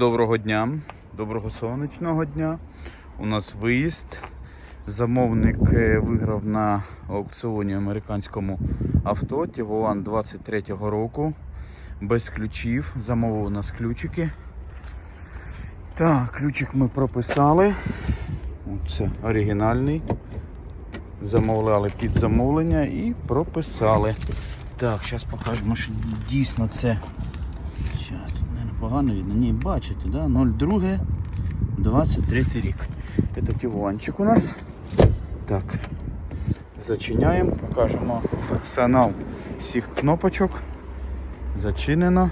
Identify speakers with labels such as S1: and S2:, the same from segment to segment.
S1: Доброго дня, доброго сонячного дня. У нас виїзд. Замовник е, виграв на аукціоні американському авто Тігуан 23-го року. Без ключів. Замовив у нас ключики. Так, ключик ми прописали. Це оригінальний. Замовляли під замовлення і прописали. Так, зараз покажемо, що дійсно це. Зараз погано видно. Ні, бачите, да? 02 23 рік. Це тігуанчик у нас. Так. Зачиняємо, покажемо функціонал всіх кнопочок. Зачинено,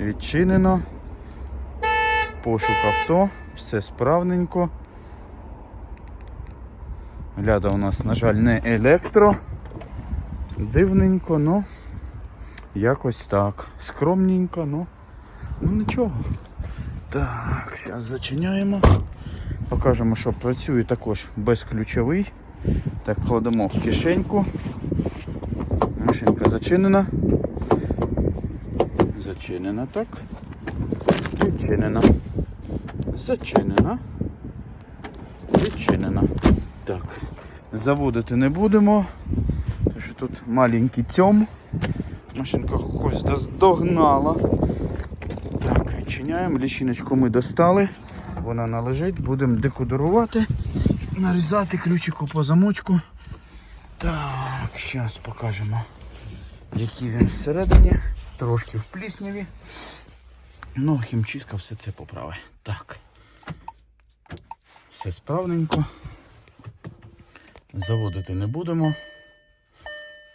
S1: відчинено. Пошук авто, все справненько. Гляда у нас, на жаль, не електро. Дивненько, ну якось так. Скромненько, ну, ну нічого. Так, зараз зачиняємо. Покажемо, що працює також безключовий. Так, кладемо в кишеньку. Машинка зачинена. Зачинена так. Відчинена. Зачинена. Відчинена. Так. Заводити не будемо. Тому що тут маленький цьом. Машинка когось догнала. Відчиняємо. Лічиночку ми достали. Вона належить. Будемо декодерувати. Нарізати ключику по замочку. Так, зараз покажемо, який він всередині. Трошки в плісняві. Ну, хімчистка все це поправить. Так. Все справненько. Заводити не будемо,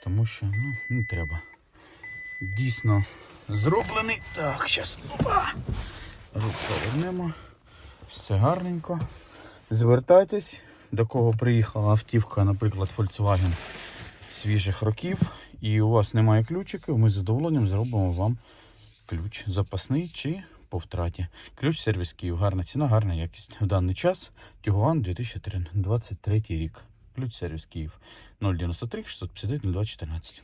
S1: тому що ну, не треба. Дійсно зроблений. Так, зараз. Опа! Рук повернемо. Все гарненько. Звертайтесь, до кого приїхала автівка, наприклад, Volkswagen свіжих років, і у вас немає ключиків, ми з задоволенням зробимо вам ключ запасний чи по втраті. Ключ сервіс Київ. Гарна ціна, гарна якість. В даний час Тігуан 2023 рік. Ключ сервіс Київ 093 651 0214.